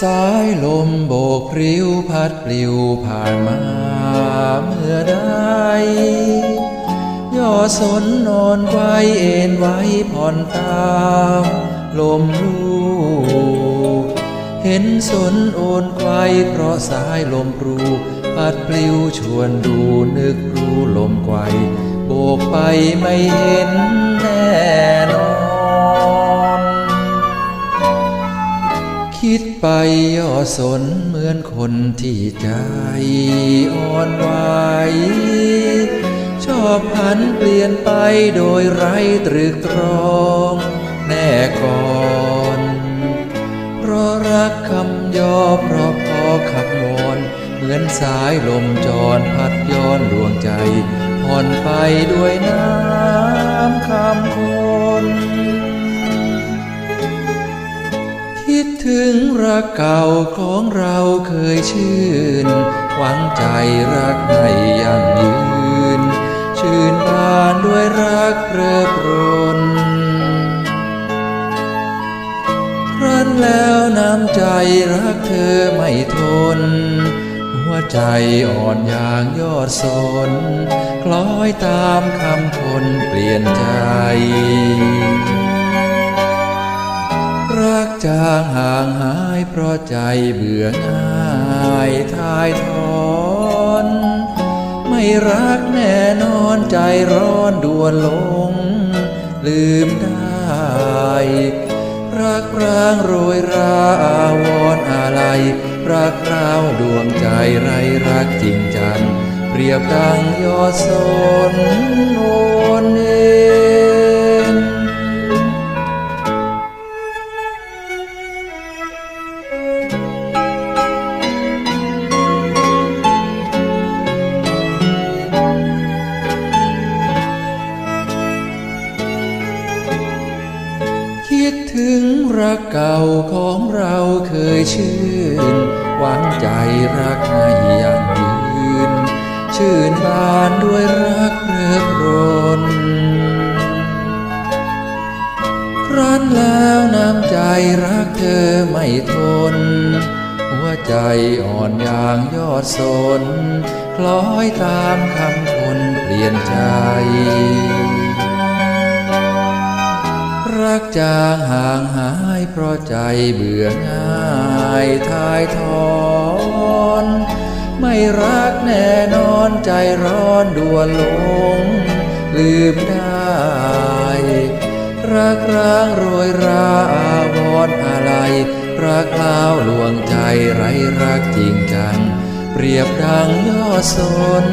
สายลมโบกพริ้วพัดปลิวผ่านมาเมื่อใดย่อสนนอนไว้เอ็นไว้ผ่อนตามลมลูเห็นสนโอนไกวเพราะสายลมปรูพัดปลิวชวนดูนึกรู้ลมไกวโบกไปไม่เห็นแน่นอน คิดไปย่อสนเหมือนคนที่ใจอ่อนไหวชอบพันเปลี่ยนไปโดยไร้ตรึกตรองแน่ก่อน เพราะรักคำย่อเพราะพอขับวอน เหมือนสายลมจรพัดย้อนดวงใจผ่อนไปด้วยน้ำคำคน ถึงรักเก่าของเราเคยชื่น หวังใจรักให้ยั่งยืน ชื่นบานด้วยรักเพลิดเพลินครั้นแล้วน้ำใจรักเธอไม่ทน หัวใจอ่อนอย่างยอดสน คล้อยตามคำคนเปลี่ยนใจ ใจเบื่อง่ายทายทอน ไม่รักแน่นอนใจร้อนด่วนลง ลืมได้ รักร้างโรยราอาวรณ์อะไร รักร้าวดวงใจไรรักจริงจัง เปรียบดังยอดสนโอนเอ คิดถึงรักเก่าของเราเคยชื่น หวังใจรักให้ยั่งยืน ชื่นบานด้วยรักเพลิดเพลินครั้นแล้วน้ำใจรักเธอไม่ทน หัวใจอ่อนอย่างยอดสน คล้อยตามคำคนเปลี่ยนใจ จางห่างหายเพราะใจเบื่อง่ายทายทอนไม่รักแน่นอนใจร้อนด่วนลง ลืมได้ รักร้างโรยราอาวรณ์อะไร รักล้าวลวงใจไรรักจริงจัง เปรียบดังยอดสน